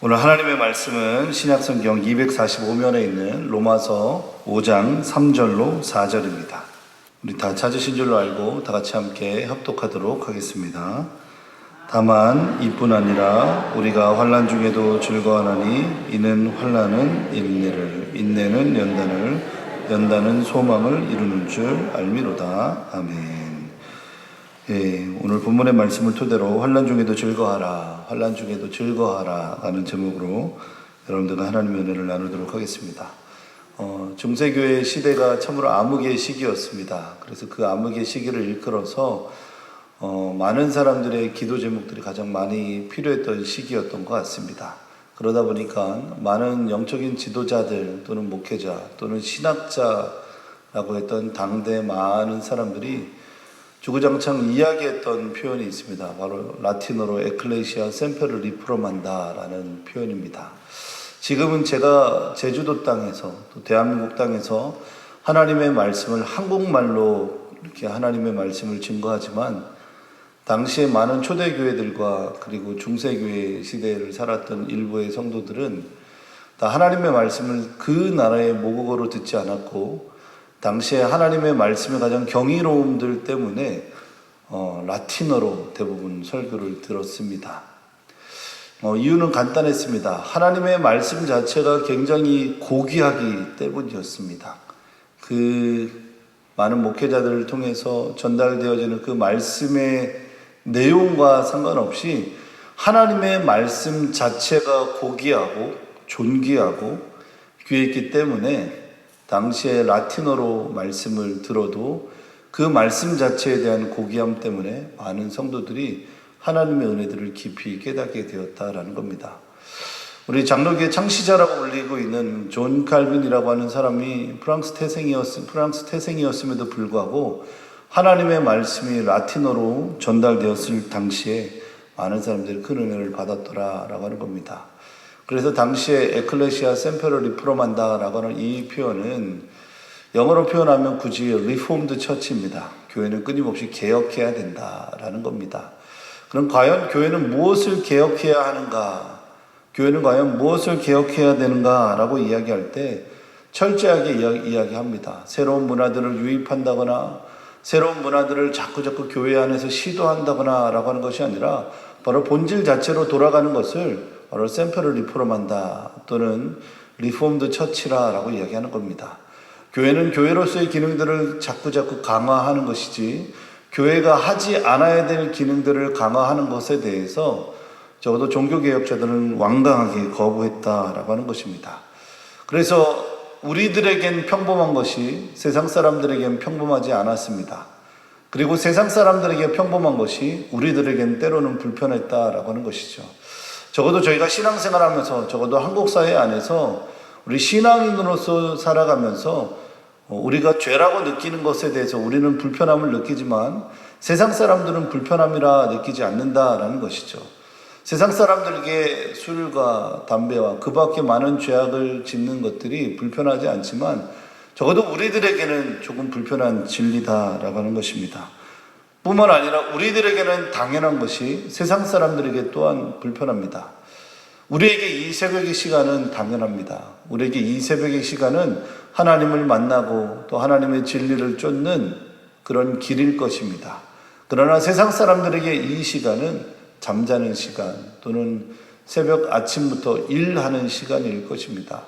오늘 하나님의 말씀은 신약성경 245면에 있는 로마서 5장 3절로 4절입니다. 우리 다 찾으신 줄로 알고 다 같이 함께 합독하도록 하겠습니다. 다만 이뿐 아니라 우리가 환난 중에도 즐거워하나니 이는 환난은 인내를 인내는 연단을 연단은 소망을 이루는 줄 알미로다. 아멘. 예, 오늘 본문의 말씀을 토대로 환란 중에도 즐거워하라, 환란 중에도 즐거워하라 라는 제목으로 여러분들과 하나님의 은혜를 나누도록 하겠습니다. 어, 중세교회 시대가 참으로 암흑의 시기였습니다. 그래서 그 암흑의 시기를 일컬어서 어, 많은 사람들의 기도 제목들이 가장 많이 필요했던 시기였던 것 같습니다. 그러다 보니까 많은 영적인 지도자들 또는 목회자 또는 신학자라고 했던 당대 많은 사람들이 주구장창 이야기했던 표현이 있습니다. 바로 라틴어로 에클레시아 셈페르 리프로만다라는 표현입니다. 지금은 제가 제주도 땅에서 또 대한민국 땅에서 하나님의 말씀을 한국말로 이렇게 하나님의 말씀을 증거하지만 당시에 많은 초대교회들과 그리고 중세교회 시대를 살았던 일부의 성도들은 다 하나님의 말씀을 그 나라의 모국어로 듣지 않았고 당시에 하나님의 말씀의 가장 경이로움들 때문에 어, 라틴어로 대부분 설교를 들었습니다. 어, 이유는 간단했습니다. 하나님의 말씀 자체가 굉장히 고귀하기 때문이었습니다. 그 많은 목회자들을 통해서 전달되어지는 그 말씀의 내용과 상관없이 하나님의 말씀 자체가 고귀하고 존귀하고 귀했기 때문에 당시에 라틴어로 말씀을 들어도 그 말씀 자체에 대한 고귀함 때문에 많은 성도들이 하나님의 은혜들을 깊이 깨닫게 되었다라는 겁니다. 우리 장로교의 창시자라고 불리고 있는 존 칼빈이라고 하는 사람이 프랑스 태생이었 프랑스 태생이었음에도 불구하고 하나님의 말씀이 라틴어로 전달되었을 당시에 많은 사람들이 큰 은혜를 받았더라라고 하는 겁니다. 그래서 당시에 에클레시아 셈페르 리프로만다라고 하는 이 표현은 영어로 표현하면 굳이 리폼드 처치입니다. 교회는 끊임없이 개혁해야 된다라는 겁니다. 그럼 과연 교회는 무엇을 개혁해야 하는가? 교회는 과연 무엇을 개혁해야 되는가라고 이야기할 때 철저하게 이야기 합니다. 새로운 문화들을 유입한다거나 새로운 문화들을 자꾸자꾸 교회 안에서 시도한다거나 라고 하는 것이 아니라 바로 본질 자체로 돌아가는 것을 바로 샘플을 리포럼한다 또는 리폼드 처치라라고 이야기하는 겁니다. 교회는 교회로서의 기능들을 자꾸자꾸 강화하는 것이지 교회가 하지 않아야 될 기능들을 강화하는 것에 대해서 적어도 종교개혁자들은 완강하게 거부했다라고 하는 것입니다. 그래서 우리들에겐 평범한 것이 세상 사람들에겐 평범하지 않았습니다. 그리고 세상 사람들에게 평범한 것이 우리들에겐 때로는 불편했다라고 하는 것이죠. 적어도 저희가 신앙생활 하면서 적어도 한국 사회 안에서 우리 신앙인으로서 살아가면서 우리가 죄라고 느끼는 것에 대해서 우리는 불편함을 느끼지만 세상 사람들은 불편함이라 느끼지 않는다라는 것이죠. 세상 사람들에게 술과 담배와 그 밖에 많은 죄악을 짓는 것들이 불편하지 않지만 적어도 우리들에게는 조금 불편한 진리다라고 하는 것입니다. 뿐만 아니라 우리들에게는 당연한 것이 세상 사람들에게 또한 불편합니다. 우리에게 이 새벽의 시간은 당연합니다. 우리에게 이 새벽의 시간은 하나님을 만나고 또 하나님의 진리를 쫓는 그런 길일 것입니다. 그러나 세상 사람들에게 이 시간은 잠자는 시간 또는 새벽 아침부터 일하는 시간일 것입니다.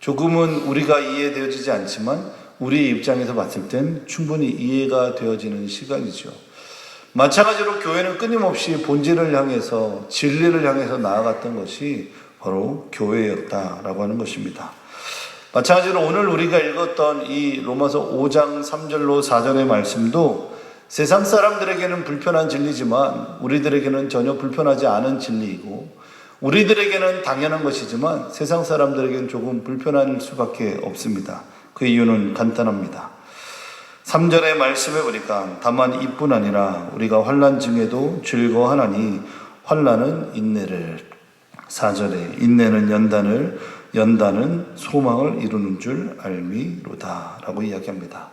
조금은 우리가 이해되어지지 않지만 우리 입장에서 봤을 땐 충분히 이해가 되어지는 시간이죠. 마찬가지로 교회는 끊임없이 본질을 향해서 진리를 향해서 나아갔던 것이 바로 교회였다라고 하는 것입니다. 마찬가지로 오늘 우리가 읽었던 이 로마서 5장 3절로 4절의 말씀도 세상 사람들에게는 불편한 진리지만 우리들에게는 전혀 불편하지 않은 진리이고 우리들에게는 당연한 것이지만 세상 사람들에게는 조금 불편할 수밖에 없습니다. 그 이유는 간단합니다. 3절의 말씀에 보니까 다만 이뿐 아니라 우리가 환란 중에도 즐거워하나니 환란은 인내를 4절에 인내는 연단을 연단은 소망을 이루는 줄 알미로다라고 이야기합니다.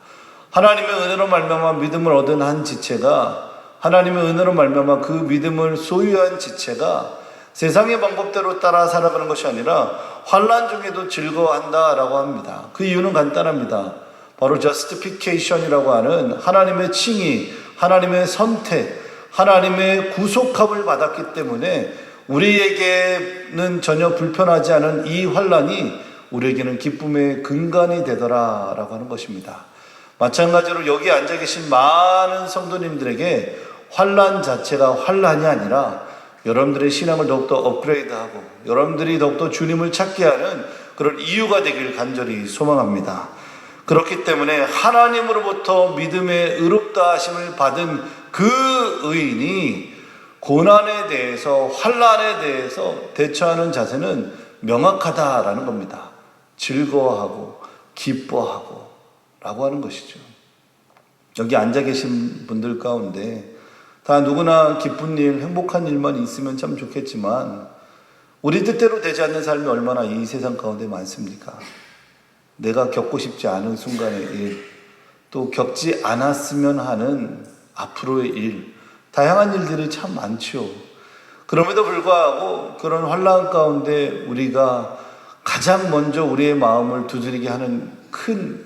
하나님의 은혜로 말미암아 믿음을 얻은 한 지체가 하나님의 은혜로 말미암아 그 믿음을 소유한 지체가 세상의 방법대로 따라 살아가는 것이 아니라 환란 중에도 즐거워한다라고 합니다. 그 이유는 간단합니다. 바로 justification이라고 하는 하나님의 칭의, 하나님의 선택, 하나님의 구속함을 받았기 때문에 우리에게는 전혀 불편하지 않은 이 환란이 우리에게는 기쁨의 근간이 되더라라고 하는 것입니다. 마찬가지로 여기 앉아 계신 많은 성도님들에게 환란 자체가 환란이 아니라 여러분들의 신앙을 더욱더 업그레이드하고 여러분들이 더욱더 주님을 찾게 하는 그런 이유가 되길 간절히 소망합니다. 그렇기 때문에 하나님으로부터 믿음의 의롭다 하심을 받은 그 의인이 고난에 대해서 환란에 대해서 대처하는 자세는 명확하다라는 겁니다. 즐거워하고 기뻐하고 라고 하는 것이죠. 여기 앉아 계신 분들 가운데 다 누구나 기쁜 일, 행복한 일만 있으면 참 좋겠지만 우리 뜻대로 되지 않는 삶이 얼마나 이 세상 가운데 많습니까? 내가 겪고 싶지 않은 순간의 일, 또 겪지 않았으면 하는 앞으로의 일, 다양한 일들이 참 많죠. 그럼에도 불구하고 그런 환란 가운데 우리가 가장 먼저 우리의 마음을 두드리게 하는 큰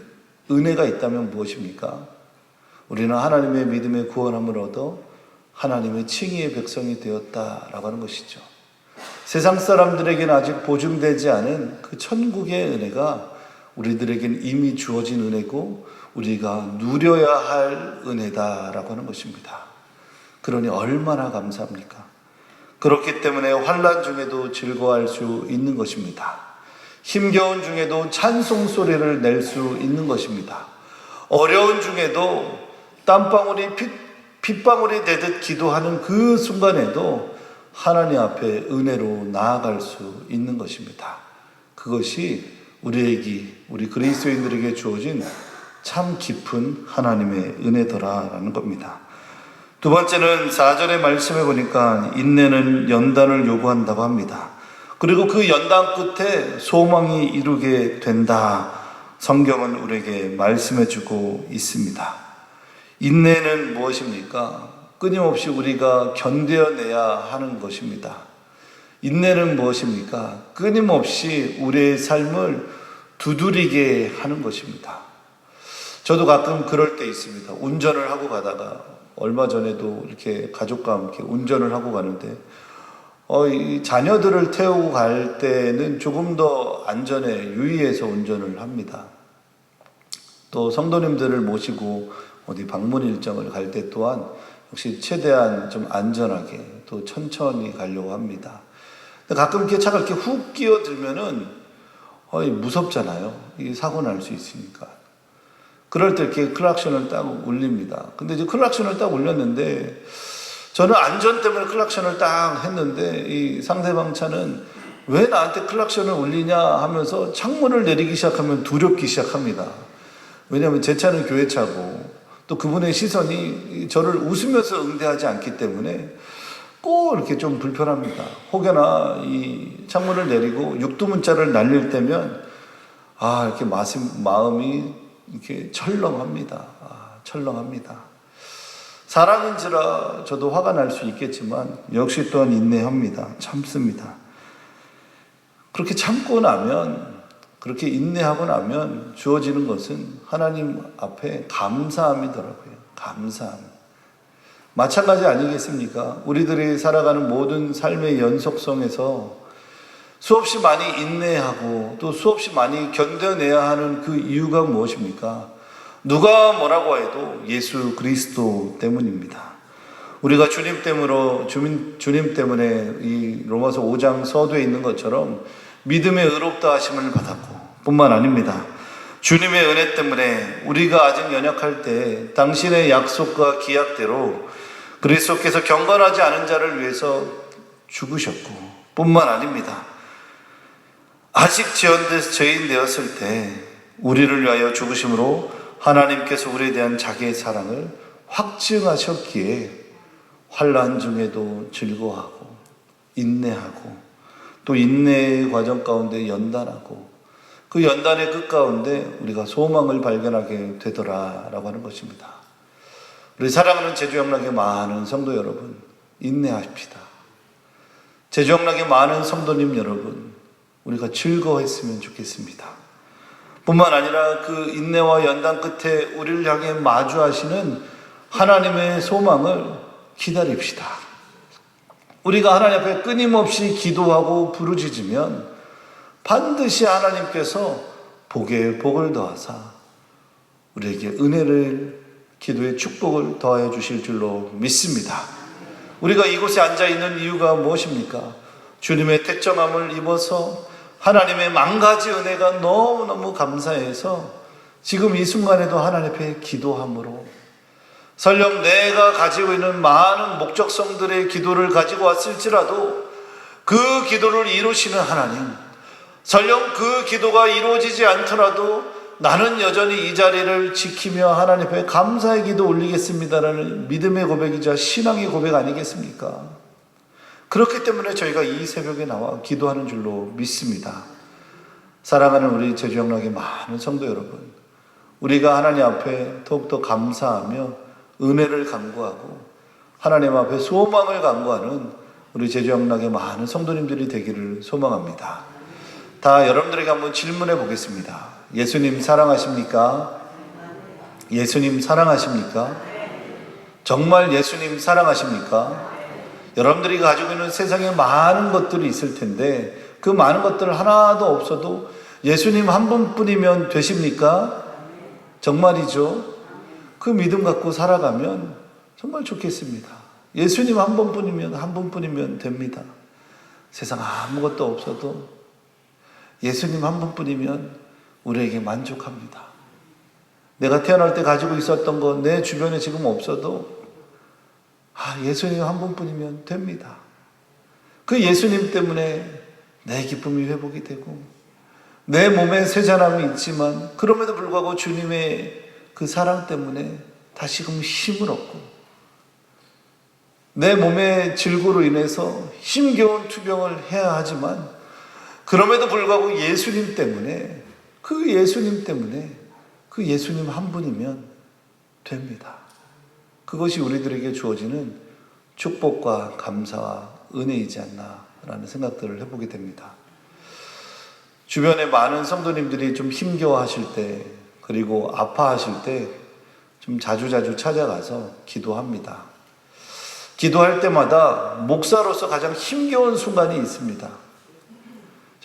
은혜가 있다면 무엇입니까? 우리는 하나님의 믿음의 구원함을 얻어 하나님의 칭의의 백성이 되었다라고 하는 것이죠. 세상 사람들에게는 아직 보증되지 않은 그 천국의 은혜가 우리들에게는 이미 주어진 은혜고 우리가 누려야 할 은혜다라고 하는 것입니다. 그러니 얼마나 감사합니까? 그렇기 때문에 환란 중에도 즐거워할 수 있는 것입니다. 힘겨운 중에도 찬송 소리를 낼 수 있는 것입니다. 어려운 중에도 땀방울이 피, 핏방울이 되듯 기도하는 그 순간에도 하나님 앞에 은혜로 나아갈 수 있는 것입니다. 그것이 우리에게, 우리 그리스도인들에게 주어진 참 깊은 하나님의 은혜더라라는 겁니다. 두 번째는 4절의 말씀에 보니까 인내는 연단을 요구한다고 합니다. 그리고 그 연단 끝에 소망이 이루게 된다. 성경은 우리에게 말씀해 주고 있습니다. 인내는 무엇입니까? 끊임없이 우리가 견뎌내야 하는 것입니다. 인내는 무엇입니까? 끊임없이 우리의 삶을 두드리게 하는 것입니다. 저도 가끔 그럴 때 있습니다. 운전을 하고 가다가 얼마 전에도 이렇게 가족과 함께 운전을 하고 가는데 어, 이 자녀들을 태우고 갈 때는 조금 더 안전에 유의해서 운전을 합니다. 또 성도님들을 모시고 어디 방문 일정을 갈 때 또한 역시 최대한 좀 안전하게 또 천천히 가려고 합니다. 가끔 이렇게 차가 이렇게 훅 끼어들면은 어, 무섭잖아요. 이게 사고 날 수 있으니까. 그럴 때 이렇게 클락션을 딱 울립니다. 근데 이제 클락션을 딱 울렸는데 저는 안전 때문에 클락션을 딱 했는데 이 상대방 차는 왜 나한테 클락션을 울리냐 하면서 창문을 내리기 시작하면 두렵기 시작합니다. 왜냐하면 제 차는 교회 차고 또 그분의 시선이 저를 웃으면서 응대하지 않기 때문에 꼭 이렇게 좀 불편합니다. 혹여나 이 창문을 내리고 육두문자를 날릴 때면 아 이렇게 마음이 이렇게 철렁합니다. 아, 철렁합니다. 사람인지라 저도 화가 날 수 있겠지만 역시 또한 인내합니다. 참습니다. 그렇게 참고 나면 그렇게 인내하고 나면 주어지는 것은 하나님 앞에 감사함이더라고요. 감사함. 마찬가지 아니겠습니까? 우리들이 살아가는 모든 삶의 연속성에서 수없이 많이 인내하고 또 수없이 많이 견뎌내야 하는 그 이유가 무엇입니까? 누가 뭐라고 해도 예수 그리스도 때문입니다. 우리가 주님 때문으로 주님, 주님 때문에 이 로마서 5장 서두에 있는 것처럼 믿음의 의롭다 하심을 받았고 뿐만 아닙니다. 주님의 은혜 때문에 우리가 아직 연약할 때 당신의 약속과 기약대로 그리스도께서 경건하지 않은 자를 위해서 죽으셨고 뿐만 아닙니다. 아직 죄인 되었을 때 우리를 위하여 죽으심으로 하나님께서 우리에 대한 자기의 사랑을 확증하셨기에 환란 중에도 즐거워하고 인내하고 또 인내의 과정 가운데 연단하고 그 연단의 끝 가운데 우리가 소망을 발견하게 되더라라고 하는 것입니다. 우리 사랑하는 제주 영락의 많은 성도 여러분 인내하십시다. 제정락의 많은 성도님 여러분, 우리가 즐거워했으면 좋겠습니다. 뿐만 아니라 그 인내와 연단 끝에 우리를 향해 마주하시는 하나님의 소망을 기다립시다. 우리가 하나님 앞에 끊임없이 기도하고 부르짖으면 반드시 하나님께서 복에 복을 더하사 우리에게 은혜를 기도의 축복을 더하여 주실 줄로 믿습니다. 우리가 이곳에 앉아 있는 이유가 무엇입니까? 주님의 택정함을 입어서 하나님의 만 가지 은혜가 너무너무 감사해서 지금 이 순간에도 하나님 앞에 기도함으로 설령 내가 가지고 있는 많은 목적성들의 기도를 가지고 왔을지라도 그 기도를 이루시는 하나님, 설령 그 기도가 이루어지지 않더라도 나는 여전히 이 자리를 지키며 하나님 앞에 감사의 기도 올리겠습니다라는 믿음의 고백이자 신앙의 고백 아니겠습니까? 그렇기 때문에 저희가 이 새벽에 나와 기도하는 줄로 믿습니다. 사랑하는 우리 제주영락의 많은 성도 여러분, 우리가 하나님 앞에 더욱더 감사하며 은혜를 간구하고 하나님 앞에 소망을 간구하는 우리 제주영락의 많은 성도님들이 되기를 소망합니다. 다 여러분들에게 한번 질문해 보겠습니다. 예수님 사랑하십니까? 예수님 사랑하십니까? 정말 예수님 사랑하십니까? 여러분들이 가지고 있는 세상에 많은 것들이 있을 텐데 그 많은 것들 하나도 없어도 예수님 한 분뿐이면 되십니까? 정말이죠. 그 믿음 갖고 살아가면 정말 좋겠습니다. 예수님 한 번뿐이면 한 분뿐이면 됩니다. 세상 아무것도 없어도 예수님 한 분뿐이면 우리에게 만족합니다. 내가 태어날 때 가지고 있었던 거 내 주변에 지금 없어도 아, 예수님 한 분뿐이면 됩니다. 그 예수님 때문에 내 기쁨이 회복이 되고 내 몸에 세잔함이 있지만 그럼에도 불구하고 주님의 그 사랑 때문에 다시금 힘을 얻고 내 몸의 질고로 인해서 힘겨운 투병을 해야 하지만 그럼에도 불구하고 예수님 때문에 그 예수님 때문에 그 예수님 한 분이면 됩니다. 그것이 우리들에게 주어지는 축복과 감사와 은혜이지 않나라는 생각들을 해보게 됩니다. 주변에 많은 성도님들이 좀 힘겨워하실 때 그리고 아파하실 때 좀 자주자주 찾아가서 기도합니다. 기도할 때마다 목사로서 가장 힘겨운 순간이 있습니다.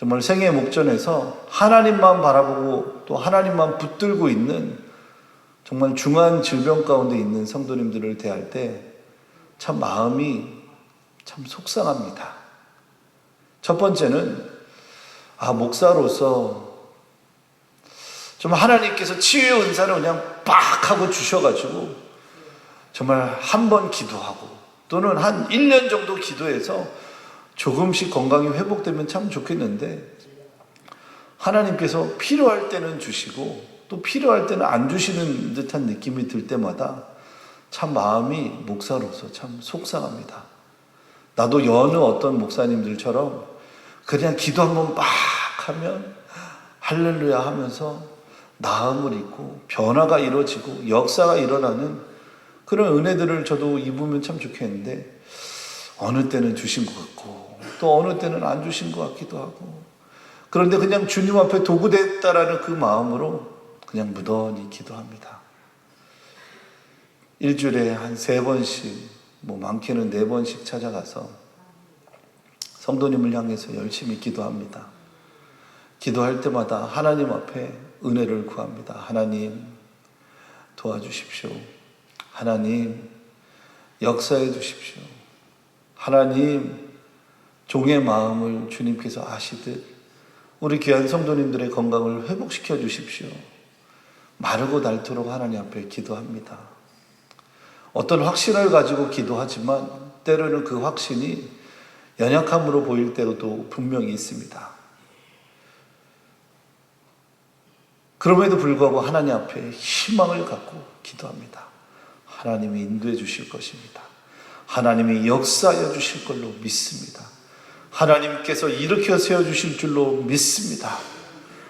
정말 생애 목전에서 하나님만 바라보고 또 하나님만 붙들고 있는 정말 중한 질병 가운데 있는 성도님들을 대할 때 참 마음이 참 속상합니다. 첫 번째는 아 목사로서 좀 하나님께서 치유의 은사를 그냥 빡 하고 주셔가지고 정말 한 번 기도하고 또는 한 1년 정도 기도해서 조금씩 건강이 회복되면 참 좋겠는데 하나님께서 필요할 때는 주시고 또 필요할 때는 안 주시는 듯한 느낌이 들 때마다 참 마음이 목사로서 참 속상합니다. 나도 여느 어떤 목사님들처럼 그냥 기도 한번 막 하면 할렐루야 하면서 나음을 입고 변화가 이루어지고 역사가 일어나는 그런 은혜들을 저도 입으면 참 좋겠는데 어느 때는 주신 것 같고 또 어느 때는 안 주신 것 같기도 하고 그런데 그냥 주님 앞에 도구됐다라는 그 마음으로 그냥 무던히 기도합니다. 일주일에 한 세 번씩, 뭐 많게는 네 번씩 찾아가서 성도님을 향해서 열심히 기도합니다. 기도할 때마다 하나님 앞에 은혜를 구합니다. 하나님 도와주십시오. 하나님 역사해 주십시오. 하나님 종의 마음을 주님께서 아시듯 우리 귀한 성도님들의 건강을 회복시켜 주십시오. 마르고 닳도록 하나님 앞에 기도합니다. 어떤 확신을 가지고 기도하지만 때로는 그 확신이 연약함으로 보일 때도 분명히 있습니다. 그럼에도 불구하고 하나님 앞에 희망을 갖고 기도합니다. 하나님이 인도해 주실 것입니다. 하나님이 역사하여 주실 걸로 믿습니다. 하나님께서 일으켜 세워 주실 줄로 믿습니다.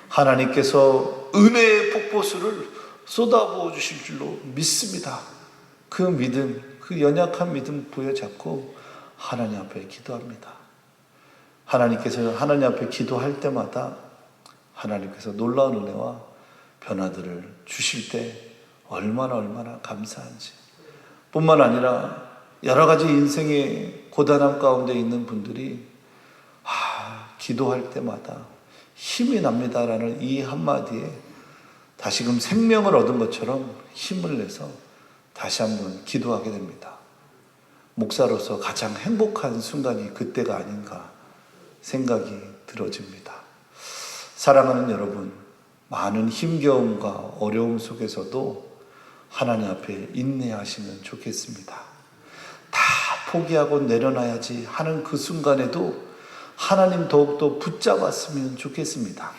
하나님께서 은혜의 폭포수를 쏟아부어 주실 줄로 믿습니다. 그 믿음, 그 연약한 믿음 부여잡고 하나님 앞에 기도합니다. 하나님께서 하나님 앞에 기도할 때마다 하나님께서 놀라운 은혜와 변화들을 주실 때 얼마나 얼마나 감사한지 뿐만 아니라 여러 가지 인생의 고단함 가운데 있는 분들이 아, 기도할 때마다 힘이 납니다라는 이 한마디에 다시금 생명을 얻은 것처럼 힘을 내서 다시 한번 기도하게 됩니다. 목사로서 가장 행복한 순간이 그때가 아닌가 생각이 들어집니다. 사랑하는 여러분, 많은 힘겨움과 어려움 속에서도 하나님 앞에 인내하시면 좋겠습니다. 다 포기하고 내려놔야지 하는 그 순간에도 하나님 더욱더 붙잡았으면 좋겠습니다.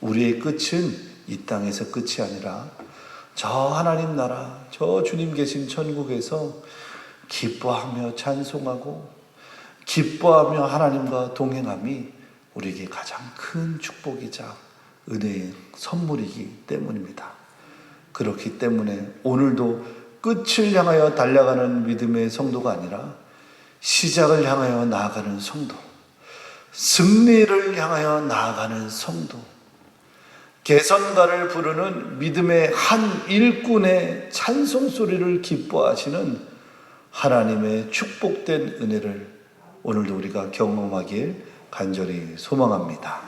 우리의 끝은 이 땅에서 끝이 아니라 저 하나님 나라, 저 주님 계신 천국에서 기뻐하며 찬송하고 기뻐하며 하나님과 동행함이 우리에게 가장 큰 축복이자 은혜의 선물이기 때문입니다. 그렇기 때문에 오늘도 끝을 향하여 달려가는 믿음의 성도가 아니라 시작을 향하여 나아가는 성도, 승리를 향하여 나아가는 성도, 개선가를 부르는 믿음의 한 일꾼의 찬송 소리를 기뻐하시는 하나님의 축복된 은혜를 오늘도 우리가 경험하길 간절히 소망합니다.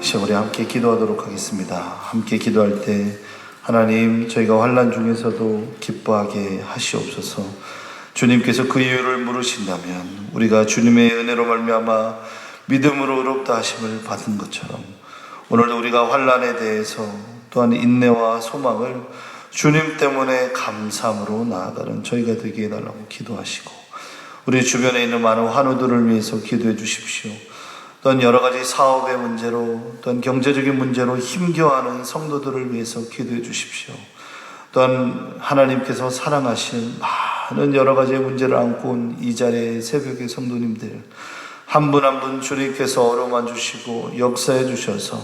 이 시간 우리 함께 기도하도록 하겠습니다. 함께 기도할 때 하나님 저희가 환란 중에서도 기뻐하게 하시옵소서. 주님께서 그 이유를 물으신다면 우리가 주님의 은혜로 말미암아 믿음으로 의롭다 하심을 받은 것처럼 오늘도 우리가 환란에 대해서 또한 인내와 소망을 주님 때문에 감사함으로 나아가는 저희가 되게 해달라고 기도하시고 우리 주변에 있는 많은 환우들을 위해서 기도해 주십시오. 또한 여러 가지 사업의 문제로 또한 경제적인 문제로 힘겨워하는 성도들을 위해서 기도해 주십시오. 또한 하나님께서 사랑하시는 많은 여러 가지의 문제를 안고 온 이 자리의 새벽의 성도님들 한 분 한분 주님께서 어루만 주시고 역사해 주셔서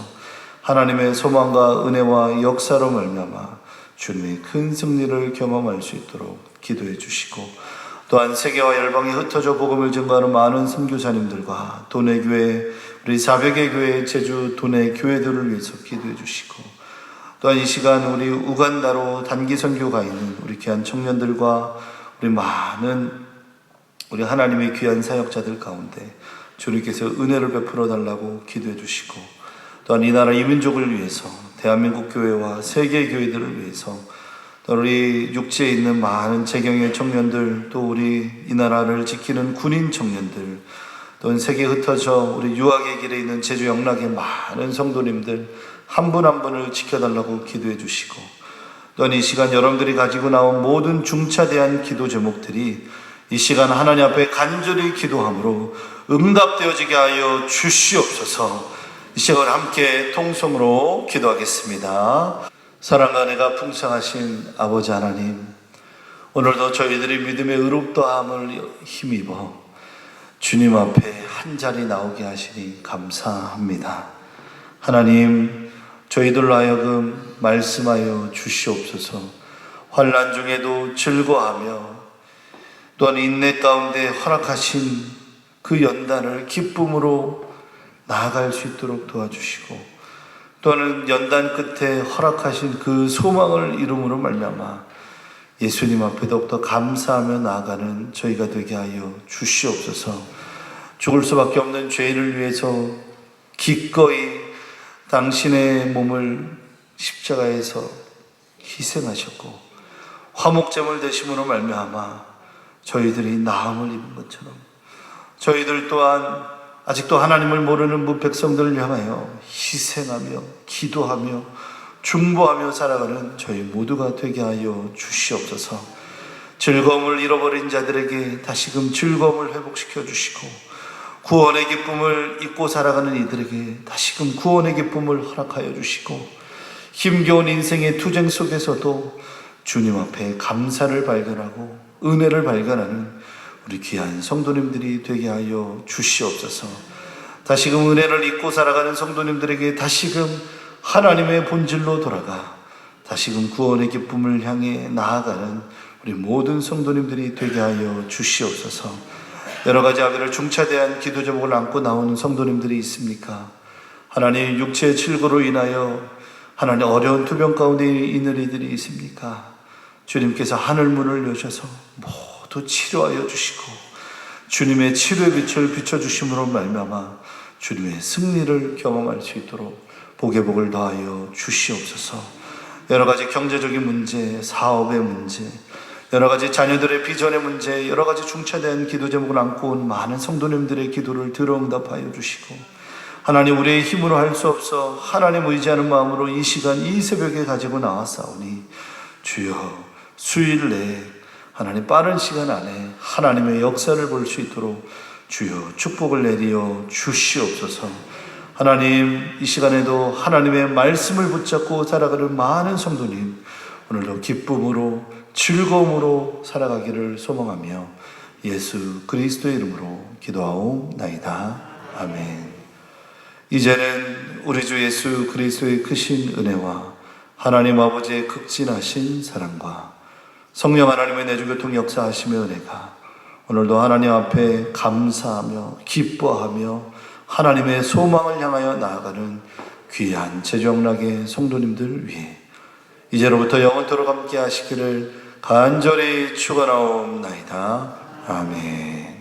하나님의 소망과 은혜와 역사로 말미암아 주님의 큰 승리를 경험할 수 있도록 기도해 주시고 또한 세계와 열방에 흩어져 복음을 증거하는 많은 선교사님들과 도내 교회 우리 사백의 교회 제주 도내 교회들을 위해서 기도해 주시고 또한 이 시간 우리 우간다로 단기 선교가 있는 우리 귀한 청년들과 우리 많은 우리 하나님의 귀한 사역자들 가운데 주님께서 은혜를 베풀어 달라고 기도해 주시고 또한 이 나라 이민족을 위해서 대한민국 교회와 세계 교회들을 위해서 또 우리 육지에 있는 많은 재경의 청년들 또 우리 이 나라를 지키는 군인 청년들 또 세계에 흩어져 우리 유학의 길에 있는 제주 영락의 많은 성도님들 한 분한 분을 지켜달라고 기도해 주시고 또한 이 시간 여러분들이 가지고 나온 모든 중차대한 기도 제목들이 이 시간 하나님 앞에 간절히 기도함으로 응답되어지게 하여 주시옵소서 이 시간 함께 통성으로 기도하겠습니다. 사랑과 은혜가 풍성하신 아버지 하나님, 오늘도 저희들이 믿음의 의롭다함을 힘입어 주님 앞에 한 자리 나오게 하시니 감사합니다. 하나님, 저희들로 하여금 말씀하여 주시옵소서. 환란 중에도 즐거워하며 또한 인내 가운데 허락하신 그 연단을 기쁨으로 나아갈 수 있도록 도와주시고 또는 연단 끝에 허락하신 그 소망을 이름으로 말미암아 예수님 앞에 더욱더 감사하며 나아가는 저희가 되게 하여 주시옵소서. 죽을 수밖에 없는 죄인을 위해서 기꺼이 당신의 몸을 십자가에서 희생하셨고 화목제물 되심으로 말미암아 저희들이 나음을 입은 것처럼 저희들 또한 아직도 하나님을 모르는 무백성들을 향하여 희생하며 기도하며 중보하며 살아가는 저희 모두가 되게 하여 주시옵소서. 즐거움을 잃어버린 자들에게 다시금 즐거움을 회복시켜 주시고 구원의 기쁨을 잊고 살아가는 이들에게 다시금 구원의 기쁨을 허락하여 주시고 힘겨운 인생의 투쟁 속에서도 주님 앞에 감사를 발견하고 은혜를 발견하는 우리 귀한 성도님들이 되게 하여 주시옵소서. 다시금 은혜를 잊고 살아가는 성도님들에게 다시금 하나님의 본질로 돌아가 다시금 구원의 기쁨을 향해 나아가는 우리 모든 성도님들이 되게 하여 주시옵소서. 여러 가지 아비를 중차대한 기도 제목을 안고 나오는 성도님들이 있습니까? 하나님 육체의 칠고로 인하여 하나님 어려운 투병 가운데 있는 이들이 있습니까? 주님께서 하늘 문을 여셔서 모두 치료하여 주시고 주님의 치료의 빛을 비춰 주심으로 말미암아 주님의 승리를 경험할 수 있도록 복의 복을 더하여 주시옵소서. 여러 가지 경제적인 문제, 사업의 문제, 여러 가지 자녀들의 비전의 문제, 여러 가지 중차대한 기도 제목을 안고 온 많은 성도님들의 기도를 들어 응답하여 주시고 하나님 우리의 힘으로 할 수 없어 하나님 의지하는 마음으로 이 시간 이 새벽에 가지고 나왔사오니 주여 수일 내에 하나님 빠른 시간 안에 하나님의 역사를 볼 수 있도록 주여 축복을 내리어 주시옵소서. 하나님 이 시간에도 하나님의 말씀을 붙잡고 살아가는 많은 성도님 오늘도 기쁨으로 즐거움으로 살아가기를 소망하며 예수 그리스도의 이름으로 기도하옵나이다. 아멘. 이제는 우리 주 예수 그리스도의 크신 은혜와 하나님 아버지의 극진하신 사랑과 성령 하나님의 내주 교통 역사하시며 은혜가 오늘도 하나님 앞에 감사하며 기뻐하며 하나님의 소망을 향하여 나아가는 귀한 제정락의 성도님들 위해 이제로부터 영원토록 함께 하시기를 간절히 축원하옵나이다. 아멘.